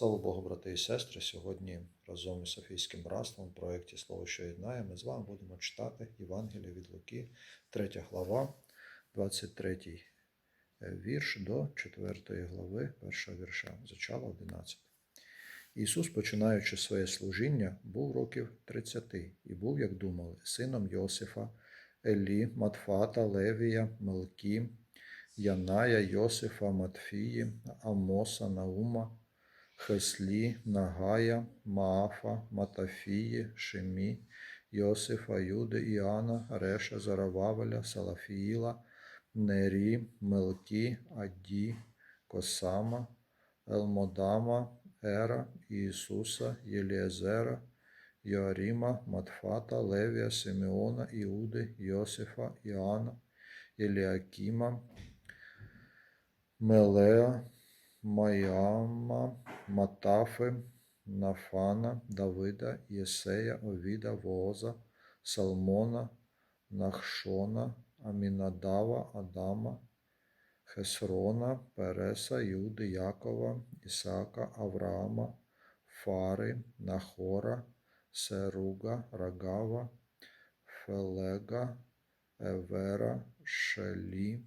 Слава Богу, брати і сестри! Сьогодні разом із Софійським братством в проєкті Слово, що єднає, ми з вами будемо читати Євангелія від Луки, 3 глава, 23 вірш до 4 глави, 1 вірша, зачала 11. Ісус, починаючи своє служіння, був років 30 і був, як думали, сином Йосифа, Елі, Матфата, Левія, Мелкі, Яная, Йосифа, Матфії, Амоса, Наума, Хеслі, Нагая, Маафа, Матафії, Шемі, Йосифа, Юди, Іоанна, Реша, Зарававеля, Салафіїла, Нері, Мелкі, Аді, Косама, Елмодама, Ера, Ісуса, Єліезера, Йоаріма, Матфата, Левія, Симеона, Іуди, Йосифа, Іоанна, Єліакіма, Мелеа, Майама, Матафи, Нафана, Давида, Єсея, Овіда, Вооза, Салмона, Нахшона, Амінадава, Адама, Хесрона, Переса, Юди, Якова, Ісака, Авраама, Фари, Нахора, Серуга, Рагава, Фелега, Евера, Шелі,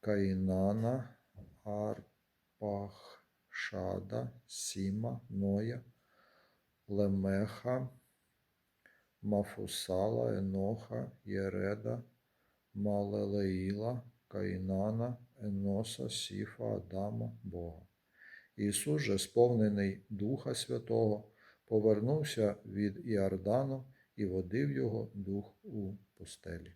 Каїнана, Арпахшада, Сіма, Ноя, Лемеха, Мафусала, Еноха, Єреда, Малелеїла, Каїнана, Еноса, Сіфа, Адама, Бога. Ісус же, сповнений Духа Святого, повернувся від Іордану і водив його дух у пустелі.